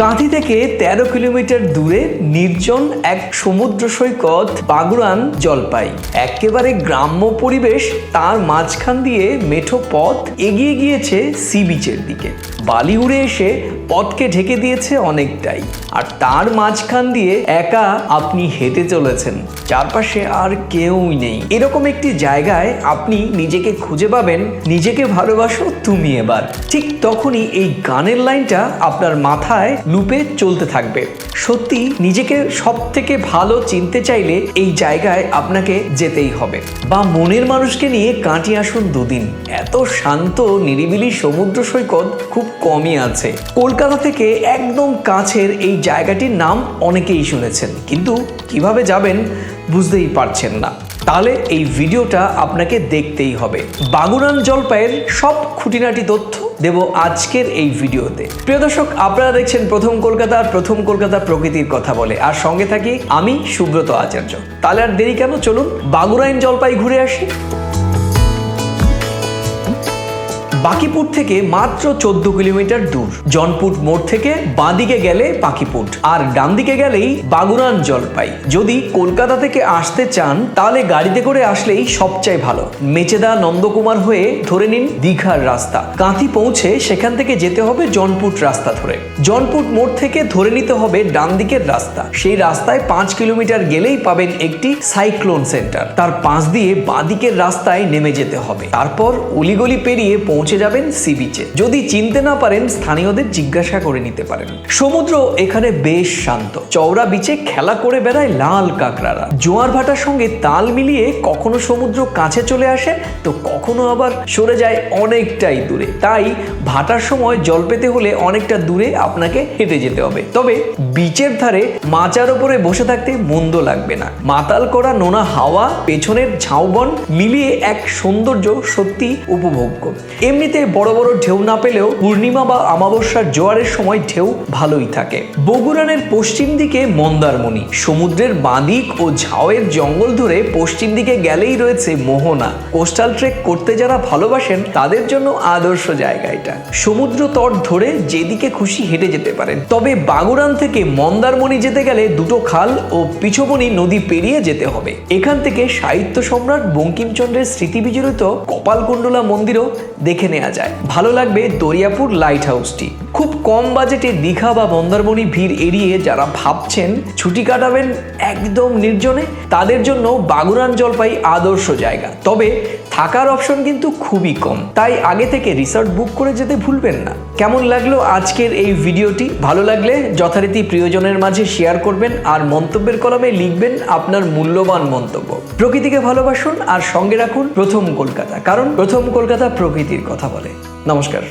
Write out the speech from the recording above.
কাঁথি থেকে তেরো কিলোমিটার দূরে নির্জন এক সমুদ্র সৈকত বাগুড়ান জলপাই। একেবারে গ্রাম্য পরিবেশ, তার মাঝখান দিয়ে মেঠো পথ এগিয়ে গিয়েছে সি বিচের দিকে। বালি উড়ে এসে পথকে ঢেকে দিয়েছে অনেকটাই। আর তার মাঝখান দিয়ে একা আপনি হেঁটে চলেছেন। চারপাশে আর কেউই নেই। এরকম একটি জায়গায় আপনি নিজেকে খুঁজে পাবেন, নিজেকে ভালোবাসো তুমি এবার। ঠিক তখনই এই গানের লাইনটা আপনার মাথায় লুপে চলতে থাকবে। সত্যি, নিজেকে সব থেকে ভালো চিনতে চাইলে এই জায়গায় আপনাকে যেতেই হবে। বা মনের মানুষকে নিয়ে কাটিয়ে আসুন দুদিন। এত শান্ত, নিরিবিলি সমুদ্র সৈকত খুব কমই আছে। কলকাতা থেকে একদম কাছের এই জায়গাটির নাম অনেকেই শুনেছেন। কিন্তু কীভাবে যাবেন বুঝতেই পারছেন না। তাহলে এই ভিডিওটা আপনাকে দেখতেই হবে। বাগুনান জলপাইয়ের সব খুঁটিনাটি তথ্য দেব আজকের এই ভিডিওতে। প্রিয় দর্শক, আপনারা দেখছেন প্রথম কলকাতার প্রথম কলকাতা প্রকৃতির কথা বলে। আর সঙ্গে থাকি আমি সুব্রত আচার্য। তাহলে আর দেরি কেন? চলুন বাগুরাইন জলপাই ঘুরে আসি। বাকিপুর থেকে মাত্র চোদ্দ কিলোমিটার দূর। জনপুট মোড় থেকে বাঁদিকে গেলে পাখিপুট আর ডান দিকে গেলেই বাগুড়ান জলপাই। যদি কলকাতা থেকে আসতে চান, তাহলে গাড়িতে করে আসলেই সবচেয়ে ভালো। মেচেদা নন্দকুমার হয়ে ধরে নিন দীঘার রাস্তা। কাঁথি পৌঁছে সেখান থেকে যেতে হবে জনপুট রাস্তা ধরে। জনপুট মোড় থেকে ধরে নিতে হবে ডান দিকের রাস্তা। সেই রাস্তায় পাঁচ কিলোমিটার গেলেই পাবেন একটি সাইক্লোন সেন্টার। তার পাশ দিয়ে বাঁদিকের রাস্তায় নেমে যেতে হবে। তারপর অলিগলি পেরিয়ে পৌঁছে যাবেন সি বিচে যদি চিনতে না পারেন, স্থানীয়দের জিজ্ঞাসা করে নিতে পারেন। সমুদ্র এখানে বেশ শান্ত। চওড়া বিচে খেলা করে বেড়ায় লাল কাঁকড়ারা। জোয়ার ভাটার সঙ্গে তাল মিলিয়ে কখনো সমুদ্র কাছে চলে আসে, তো কখনো আবার সরে যায় অনেকটাই দূরে। তাই ভাটার সময় জল পেতে হলে অনেকটা দূরে আপনাকে হেঁটে যেতে হবে। তবে বিচের ধারে মাচার ওপরে বসে থাকতে মন্দ লাগবে না। মাতাল করা নোনা হাওয়া, পেছনের ঝাউবন মিলিয়ে এক সৌন্দর্য সত্যি উপভোগ্য। এমনিতে বড় বড় ঢেউ না পেলেও পূর্ণিমা বা অমাবস্যার জোয়ারের সময় ঢেউ ভালোই থাকে। বগুড়ানের পশ্চিম দিকে মন্দারমণি, সমুদ্রের বাঁদিক ও ঝাউয়ের জঙ্গল ধরে পশ্চিম দিকে গেলেই রয়েছে মোহনা। কোস্টাল ট্রেক করতে যারা ভালোবাসেন, তাদের জন্য আদর্শ জায়গা এটা। সমুদ্র তট ধরে যেদিকে খুশি হেঁটে যেতে পারেন। তবে বাগুড়ান থেকে মন্দারমণি যেতে গেলে দুটো খাল ও পিছবনি নদী পেরিয়ে যেতে হবে। এখান থেকে সাহিত্য সম্রাট বঙ্কিমচন্দ্রের স্মৃতি বিজড়িত কপালকুণ্ডলা মন্দিরও দেখে নেওয়া যায়। ভালো লাগবে দরিয়াপুর লাইট হাউসটি খুব কম বাজেটে দীঘা বা মন্দারমণি ভিড় এড়িয়ে যারা ভাবছেন ছুটি কাটাবেন একদম নির্জনে, তাদের জন্য বাগুড়ান জলপাই আদর্শ জায়গা। তবে থাকার অপশন কিন্তু খুবই কম। তাই আগে থেকে রিসর্ট বুক করে যেতে ভুলবেন না। কেমন লাগল আজকের এই ভিডিওটি? ভালো লাগলে যথারীতি প্রিয়জনের মাঝে শেয়ার করবেন আর মন্তব্যের কলমে লিখবেন আপনার মূল্যবান মন্তব্য। প্রকৃতিকে ভালোবাসুন আর সঙ্গে রাখুন প্রথম কলকাতা। কারণ প্রথম কলকাতা প্রকৃতির কথা বলে। নমস্কার।